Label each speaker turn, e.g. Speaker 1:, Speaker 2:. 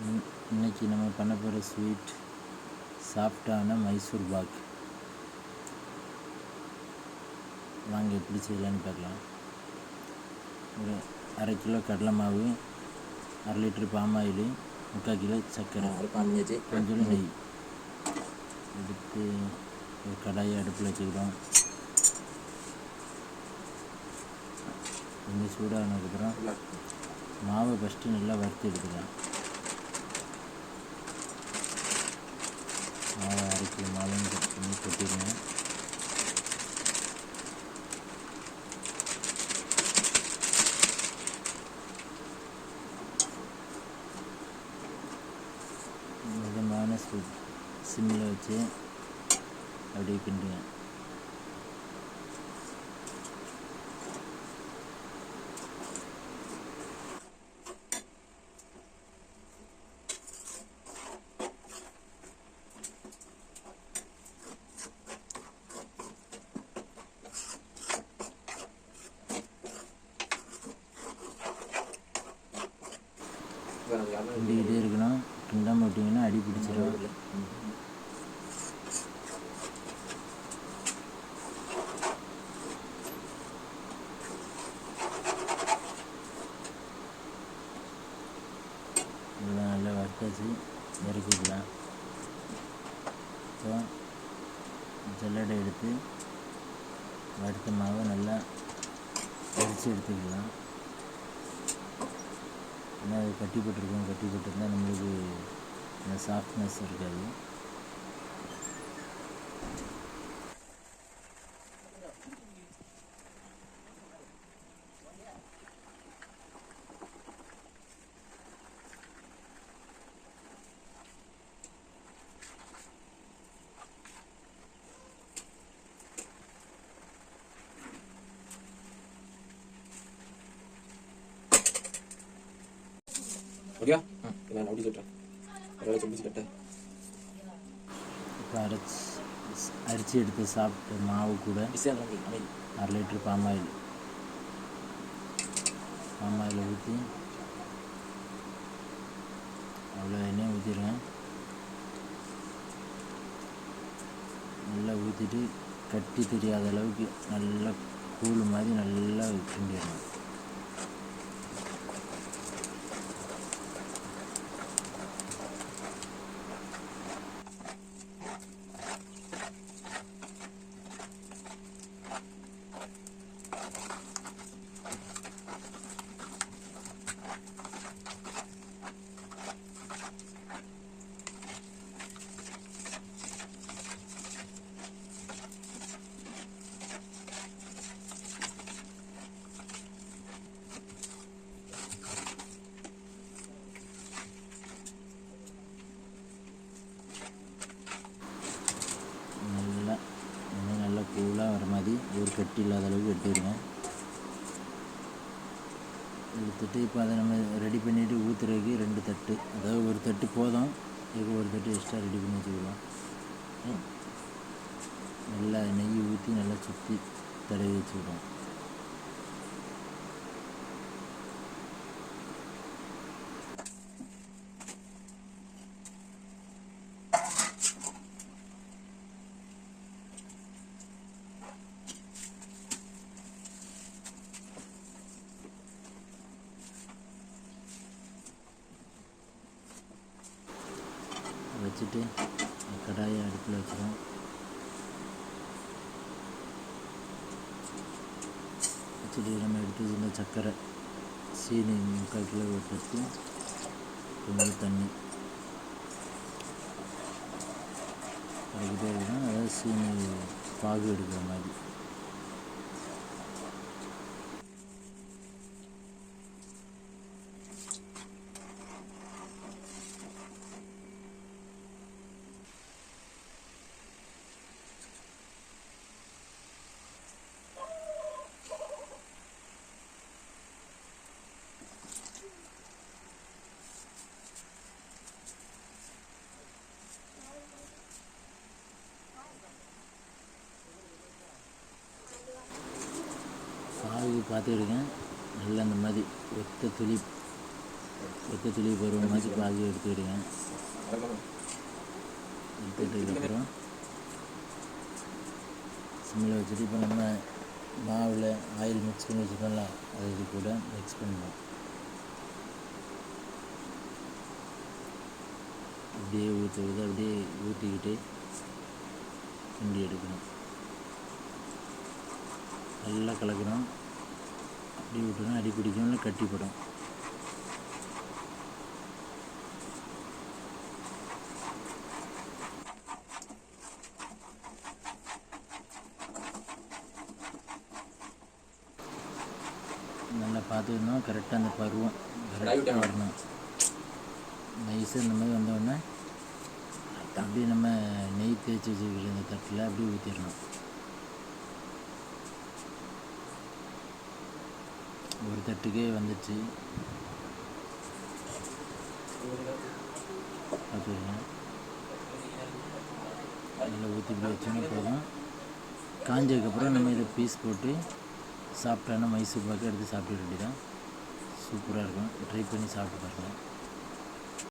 Speaker 1: இன்- இன்னைக்கு நம்ம பண்ண போகிற ஸ்வீட் சாஃப்டான மைசூர் பாக். வாங்க எப்படி செய்யலான்னு பார்க்கலாம். ஒரு அரை கிலோ கடலை மாவு அரை லிட்டர் பாம் ஆயில் முக்கால் கிலோ சர்க்கரை கொஞ்சம் நெய். எடுத்து ஒரு கடாயை அடுப்பில் வச்சுக்கிறோம் கொஞ்சம் சூடானதுக்கப்புறம் மாவை ஃபஸ்ட்டு நல்லா வறுத்து எடுத்துக்கலாம். மாவை அரை கிலோ கட் பண்ணி கொட்டிடுங்க மிதமான சிம்மில் வச்சு அப்படியே கிண்டுங்க கிண்டிக்கிட்டே இருக்கணும். கிண்டாமல் விட்டிங்கன்னா அடி பிடிச்சிடும் இதெல்லாம் நல்லா வறுத்தாச்சு இப்போ ஜல்லடை எடுத்து வறுத்த மாவை நல்லா அரிச்சு எடுத்துக்கலாம் ஏன்னா அது கட்டிப்பட்டிருக்கும் கட்டிப்பட்டிருந்தால் நம்மளுக்கு அந்த சாஃப்ட்னஸ் இருக்காது.
Speaker 2: ஓகேவா நான் அப்படி சொல்கிறேன் பரவாயில்ல சொல்லி கட்ட
Speaker 1: இப்போ அரைச்சி அரிச்சு எடுத்து சாப்பிட்ட மாவு கூட அரை litre palm oil palm oil ஊற்றி அவ்வளோ எண்ணெய் ஊற்றிடுங்க நல்லா ஊற்றிட்டு கட்டி தெரியாத அளவுக்கு நல்லா கூழ் மாதிரி நல்லா கிண்டிடணும் நல்லா எண்ணெய் நல்லா கூலாக வர மாதிரி ஒரு கட்டி இல்லாத அளவுக்கு வெட்டிடுவேன் எடுத்துட்டு இப்போ அதை நம்ம ரெடி பண்ணிவிட்டு ஊற்றுறதுக்கு ரெண்டு தட்டு. அதாவது ஒரு தட்டு போதும் இதுக்கு ஒரு தட்டு எக்ஸ்ட்ரா ரெடி பண்ணி வச்சுக்கலாம். நல்லா நெய் ஊற்றி நல்லா சுற்றி தடவி வச்சுக்கிறோம் வச்சுட்டு கடாயை அடுப்பில் வச்சுருவோம். வச்சுட்டு நம்ம எடுத்து வச்சிருந்த சர்க்கரை சீனி முக்கால் கிலோ போட்டு கொஞ்சம் தண்ணி. அதுக்கிட்டே இருக்கணும் அதாவது சீனி பாகு எடுக்கிற மாதிரி. பாகு பார்த்துருக்கேன் நல்லா அந்த மாதிரி ஒத்த துளி ஒத்த துளி போடுற மாதிரி பாதி எடுத்துக்கிடுங்க எடுத்துக்கிட்டதுக்கப்புறம் சிம்மில் வச்சுட்டு இப்போ நம்ம மாவில் ஆயில் மிக்ஸ் பண்ணி வச்சுருக்கோம்ல அது இது கூட மிக்ஸ் பண்ணுவோம் அப்படியே ஊற்றுறது அப்படியே ஊற்றிக்கிட்டு கிண்டி எடுக்கணும். நல்லா கலக்கணும். அப்படி விட்டோன்னா அடி பிடிக்கும் கட்டிப்படும். நல்லா பார்த்துக்கணும். கரெக்டாக அந்த பருவம். கரெக்டாக வரணும். நைஸாக இந்த மாதிரி வந்தோடனே அப்படியே நம்ம நெய் தேய்ச்சி வச்சுக்கிற அந்த தட்டில் அப்படியே ஊற்றிடணும் ஒரு தட்டுக்கே வந்துச்சு. அதில் நல்லா ஊற்றி இப்படி வச்சோன்னா போதும். காஞ்சதுக்கப்புறம் நம்ம இதை பீஸ் போட்டு சாப்பிட்டோன்னா மைசூர் பாக்கு எடுத்து சாப்பிட்டு வேண்டியதான் சூப்பராக இருக்கும். ட்ரை பண்ணி சாப்பிட்டு பாருங்கள்